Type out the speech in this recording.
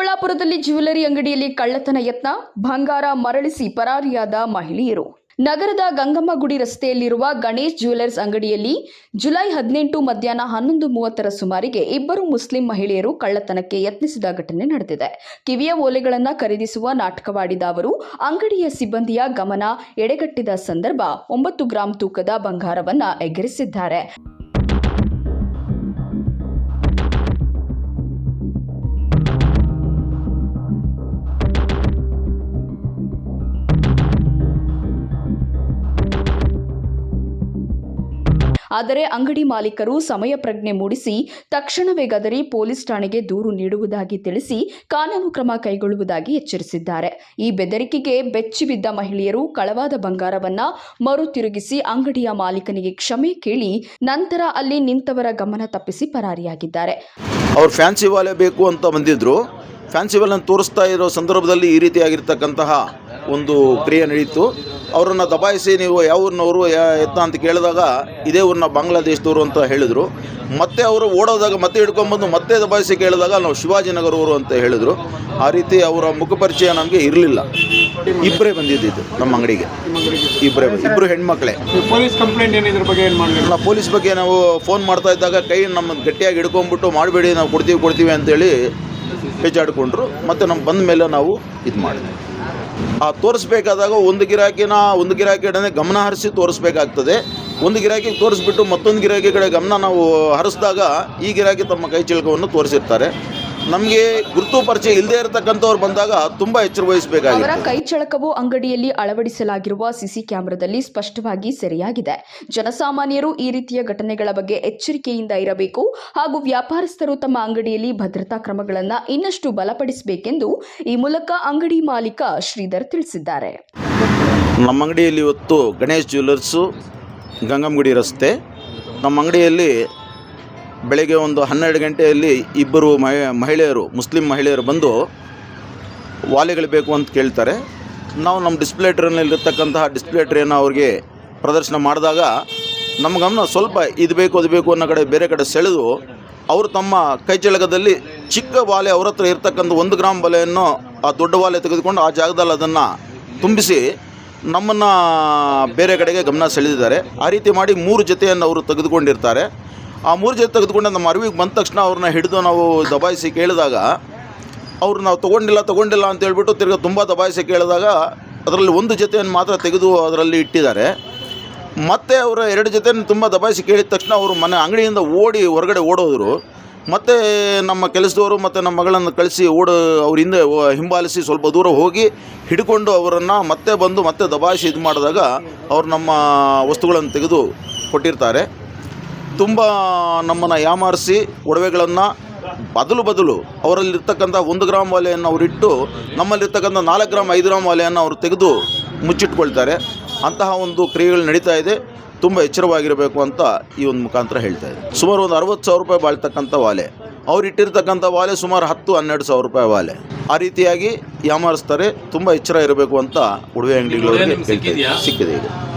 ಚಿಕ್ಕಬಳ್ಳಾಪುರದಲ್ಲಿ ಜ್ಯುವೆಲರಿ ಅಂಗಡಿಯಲ್ಲಿ ಕಳ್ಳತನ ಯತ್ನ, ಬಂಗಾರ ಮರಳಿಸಿ ಪರಾರಿಯಾದ ಮಹಿಳೆಯರು. ನಗರದ ಗಂಗಮ್ಮ ಗುಡಿ ರಸ್ತೆಯಲ್ಲಿರುವ ಗಣೇಶ್ ಜ್ಯುವೆಲರ್ಸ್ ಅಂಗಡಿಯಲ್ಲಿ ಜುಲೈ ಹದಿನೆಂಟು ಮಧ್ಯಾಹ್ನ ಹನ್ನೊಂದು ಮೂವತ್ತರ ಸುಮಾರಿಗೆ ಇಬ್ಬರು ಮುಸ್ಲಿಂ ಮಹಿಳೆಯರು ಕಳ್ಳತನಕ್ಕೆ ಯತ್ನಿಸಿದ ಘಟನೆ ನಡೆದಿದೆ. ಕಿವಿಯ ಓಲೆಗಳನ್ನು ಖರೀದಿಸುವ ನಾಟಕವಾಡಿದ ಅವರು, ಅಂಗಡಿಯ ಸಿಬ್ಬಂದಿಯ ಗಮನ ಎಡೆಗಟ್ಟಿದ ಸಂದರ್ಭ ಒಂಬತ್ತು ಗ್ರಾಂ ತೂಕದ ಬಂಗಾರವನ್ನ ಎಗರಿಸಿದ್ದಾರೆ. ಆದರೆ ಅಂಗಡಿ ಮಾಲೀಕರು ಸಮಯ ಪ್ರಜ್ಞೆ ಮೂಡಿಸಿ ತಕ್ಷಣವೇ ಗದರಿ ಪೊಲೀಸ್ ಠಾಣೆಗೆ ದೂರು ನೀಡುವುದಾಗಿ ತಿಳಿಸಿ ಕಾನೂನು ಕ್ರಮ ಕೈಗೊಳ್ಳುವುದಾಗಿ ಎಚ್ಚರಿಸಿದ್ದಾರೆ. ಈ ಬೆದರಿಕೆಗೆ ಬೆಚ್ಚಿಬಿದ್ದ ಮಹಿಳೆಯರು ಕಳವಾದ ಬಂಗಾರವನ್ನ ಮರು ತಿರುಗಿಸಿ ಅಂಗಡಿಯ ಮಾಲೀಕನಿಗೆ ಕ್ಷಮೆ ಕೇಳಿ ನಂತರ ಅಲ್ಲಿ ನಿಂತವರ ಗಮನ ತಪ್ಪಿಸಿ ಪರಾರಿಯಾಗಿದ್ದಾರೆ. ಅವ್ರು ಫ್ಯಾನ್ಸಿ ವಾಲೆ ಬೇಕು ಅಂತ ಬಂದಿದ್ರು. ಫ್ಯಾನ್ಸಿ ವಾಲೆನ ತೋರಿಸ್ತಾ ಇರೋ ಸಂದರ್ಭದಲ್ಲಿ ಈ ರೀತಿಯಾಗಿರ್ತಕ್ಕಂತಹ ಒಂದು ಕ್ರಿಯೆ ನಡೀತು. ಅವರನ್ನು ದಬಾಯಿಸಿ ನೀವು ಯಾವ ಊರಿನವರು ಎತ್ತ ಅಂತ ಕೇಳಿದಾಗ ಇದೇ ಊರಿನ ಬಾಂಗ್ಲಾದೇಶದವರು ಅಂತ ಹೇಳಿದರು. ಮತ್ತೆ ಅವರು ಓಡೋದಾಗ ಮತ್ತೆ ಹಿಡ್ಕೊಂಬಂದು ಮತ್ತೆ ದಬಾಯಿಸಿ ಕೇಳಿದಾಗ ನಾವು ಶಿವಾಜಿನಗರವರು ಅಂತ ಹೇಳಿದರು. ಆ ರೀತಿ ಅವರ ಮುಖಪರಿಚಯ ನಮಗೆ ಇರಲಿಲ್ಲ. ಇಬ್ಬರೇ ಬಂದಿದ್ದು ನಮ್ಮ ಅಂಗಡಿಗೆ. ಇಬ್ಬರೇ ಇಬ್ಬರು ಹೆಣ್ಮಕ್ಳೆ. ಪೊಲೀಸ್ ಕಂಪ್ಲೇಂಟ್ ಏನು ಇದ್ರ ಬಗ್ಗೆ ಏನು ಮಾಡಲಿಲ್ಲ? ಪೊಲೀಸ್ ಬಗ್ಗೆ ನಾವು ಫೋನ್ ಮಾಡ್ತಾ ಇದ್ದಾಗ ಕೈ ನಮ್ಮ ಗಟ್ಟಿಯಾಗಿ ಹಿಡ್ಕೊಂಡ್ಬಿಟ್ಟು ಮಾಡಬೇಡಿ ನಾವು ಕೊಡ್ತೀವಿ ಕೊಡ್ತೀವಿ ಅಂತೇಳಿ ಪೇಚಾಡಿಕೊಂಡ್ರು. ಮತ್ತು ನಮ್ಮ ಬಂದ ಮೇಲೆ ನಾವು ಇದು ಮಾಡಿದ್ವಿ. ಆ, ತೋರಿಸ್ಬೇಕಾದಾಗ ಒಂದು ಗಿರಾಕಿನ ಒಂದು ಗಿರಾಕಿ ಕಡೆನೇ ಗಮನ ಹರಿಸಿ ತೋರಿಸ್ಬೇಕಾಗ್ತದೆ. ಒಂದು ಗಿರಾಕಿ ತೋರಿಸ್ಬಿಟ್ಟು ಮತ್ತೊಂದು ಗಿರಾಕಿ ಕಡೆ ಗಮನ ನಾವು ಹರಿಸಿದಾಗ ಈ ಗಿರಾಕಿ ತಮ್ಮ ಕೈ ಚಿಲಕವನ್ನು ತೋರಿಸಿರ್ತಾರೆ. ನಮಗೆ ಗುರುತು ಪರಿಚಯ ಇಲ್ಲದೆ ಇರತಕ್ಕಂಥವ್ರು ಬಂದಾಗ ತುಂಬ ಎಚ್ಚರ ಅವರ ಕೈ ಕೈಚಳಕವು ಅಂಗಡಿಯಲ್ಲಿ ಅಳವಡಿಸಲಾಗಿರುವ ಸಿಸಿ ಕ್ಯಾಮೆರಾದಲ್ಲಿ ಸ್ಪಷ್ಟವಾಗಿ ಸೆರೆಯಾಗಿದೆ. ಜನಸಾಮಾನ್ಯರು ಈ ರೀತಿಯ ಘಟನೆಗಳ ಬಗ್ಗೆ ಎಚ್ಚರಿಕೆಯಿಂದ ಇರಬೇಕು ಹಾಗೂ ವ್ಯಾಪಾರಸ್ಥರು ತಮ್ಮ ಅಂಗಡಿಯಲ್ಲಿ ಭದ್ರತಾ ಕ್ರಮಗಳನ್ನು ಇನ್ನಷ್ಟು ಬಲಪಡಿಸಬೇಕೆಂದು ಈ ಮೂಲಕ ಅಂಗಡಿ ಮಾಲೀಕ ಶ್ರೀಧರ್ ತಿಳಿಸಿದ್ದಾರೆ. ನಮ್ಮ ಅಂಗಡಿಯಲ್ಲಿ ಇವತ್ತು ಗಣೇಶ್ ಜ್ಯುವೆಲ್ಲರ್ಸು ಗಂಗಮ್ಗುಡಿ ರಸ್ತೆ. ನಮ್ಮ ಅಂಗಡಿಯಲ್ಲಿ ಬೆಳಗ್ಗೆ ಒಂದು ಹನ್ನೆರಡು ಗಂಟೆಯಲ್ಲಿ ಇಬ್ಬರು ಮಹಿ- ಮಹಿಳೆಯರು, ಮುಸ್ಲಿಂ ಮಹಿಳೆಯರು ಬಂದು ವಾಲೆಗಳು ಬೇಕು ಅಂತ ಕೇಳ್ತಾರೆ. ನಾವು ನಮ್ಮ ಡಿಸ್ಪ್ಲೇ ಟ್ರೇನಲ್ಲಿರ್ತಕ್ಕಂತಹ ಡಿಸ್ಪ್ಲೇ ಟ್ರೇನ ಅವ್ರಿಗೆ ಪ್ರದರ್ಶನ ಮಾಡಿದಾಗ ನಮ್ಮ ಗಮನ ಸ್ವಲ್ಪ ಇದು ಬೇಕು, ಅದು ಬೇಕು ಅನ್ನೋ ಕಡೆ ಬೇರೆ ಕಡೆ ಸೆಳೆದು ಅವರು ತಮ್ಮ ಕೈಚಳಕದಲ್ಲಿ ಚಿಕ್ಕ ವಾಲೆ ಅವ್ರ ಹತ್ರ ಇರ್ತಕ್ಕಂಥ ಒಂದು ಗ್ರಾಮ್ ಬಲೆಯನ್ನು ಆ ದೊಡ್ಡ ವಾಲೆ ತೆಗೆದುಕೊಂಡು ಆ ಜಾಗದಲ್ಲಿ ಅದನ್ನು ತುಂಬಿಸಿ ನಮ್ಮನ್ನು ಬೇರೆ ಕಡೆಗೆ ಗಮನ ಸೆಳೆದಿದ್ದಾರೆ. ಆ ರೀತಿ ಮಾಡಿ ಮೂರು ಜೊತೆಯನ್ನು ಅವರು ತೆಗೆದುಕೊಂಡಿರ್ತಾರೆ. ಆ ಮೂರು ಜೊತೆ ತೆಗೆದುಕೊಂಡು ನಮ್ಮ ಅರಿವಿಗೆ ಬಂದ ತಕ್ಷಣ ಅವ್ರನ್ನ ಹಿಡಿದು ನಾವು ದಬಾಯಿಸಿ ಕೇಳಿದಾಗ, ಅವ್ರು ನಾವು ತೊಗೊಂಡಿಲ್ಲ ತೊಗೊಂಡಿಲ್ಲ ಅಂತ ಹೇಳ್ಬಿಟ್ಟು ತಿರ್ಗಿ ತುಂಬ ದಬಾಯಿಸಿ ಕೇಳಿದಾಗ ಅದರಲ್ಲಿ ಒಂದು ಜೊತೆಯನ್ನು ಮಾತ್ರ ತೆಗೆದು ಅದರಲ್ಲಿ ಇಟ್ಟಿದ್ದಾರೆ. ಮತ್ತೆ ಅವರ ಎರಡು ಜೊತೆಯನ್ನು ತುಂಬ ದಬಾಯಿಸಿ ಕೇಳಿದ ತಕ್ಷಣ ಅವರು ಮನೆ ಅಂಗಡಿಯಿಂದ ಓಡಿ ಹೊರಗಡೆ ಓಡೋದ್ರು. ಮತ್ತು ನಮ್ಮ ಕೆಲಸದವರು ಮತ್ತು ನಮ್ಮ ಮಗಳನ್ನು ಕಳಿಸಿ ಓಡ, ಅವ್ರ ಹಿಂದೆ ಓ- ಹಿಂಬಾಲಿಸಿ ಸ್ವಲ್ಪ ದೂರ ಹೋಗಿ ಹಿಡ್ಕೊಂಡು ಅವರನ್ನು ಮತ್ತೆ ಬಂದು ಮತ್ತೆ ದಬಾಯಿಸಿ ಇದು ಮಾಡಿದಾಗ ಅವ್ರು ನಮ್ಮ ವಸ್ತುಗಳನ್ನು ತೆಗೆದು ಕೊಟ್ಟಿರ್ತಾರೆ. ತುಂಬ ನಮ್ಮನ್ನು ಯಾಮಾರಿಸಿ ಒಡವೆಗಳನ್ನು ಬದಲು ಬದಲು ಅವರಲ್ಲಿರ್ತಕ್ಕಂಥ ಒಂದು ಗ್ರಾಮ್ ವಾಲೆಯನ್ನು ಅವರಿಟ್ಟು ನಮ್ಮಲ್ಲಿರ್ತಕ್ಕಂಥ ನಾಲ್ಕು ಗ್ರಾಮ್ ಐದು ಗ್ರಾಮ್ ವಾಲೆಯನ್ನು ಅವರು ತೆಗೆದು ಮುಚ್ಚಿಟ್ಕೊಳ್ತಾರೆ. ಅಂತಹ ಒಂದು ಕ್ರಿಯೆಗಳು ನಡೀತಾ ಇದೆ. ತುಂಬ ಎಚ್ಚರವಾಗಿರಬೇಕು ಅಂತ ಈ ಒಂದು ಮುಖಾಂತರ ಹೇಳ್ತಾ ಇದೆ ಸುಮಾರು ಒಂದು ಅರವತ್ತು ಸಾವಿರ ರೂಪಾಯಿ ಬಾಳ್ತಕ್ಕಂಥ ವಾಲೆ ಅವ್ರು ಇಟ್ಟಿರ್ತಕ್ಕಂಥ ವಾಲೆ ಸುಮಾರು ಹತ್ತು ಹನ್ನೆರಡು ಸಾವಿರ ರೂಪಾಯಿ ವಾಲೆ ಆ ರೀತಿಯಾಗಿ ಯಾಮಾರಿಸ್ತಾರೆ. ತುಂಬ ಎಚ್ಚರ ಇರಬೇಕು ಅಂತ ಉಡುವೆ ಅಂಗಡಿಗಳವರಿಗೆ ಸಿಕ್ಕಿದೆ ಈಗ.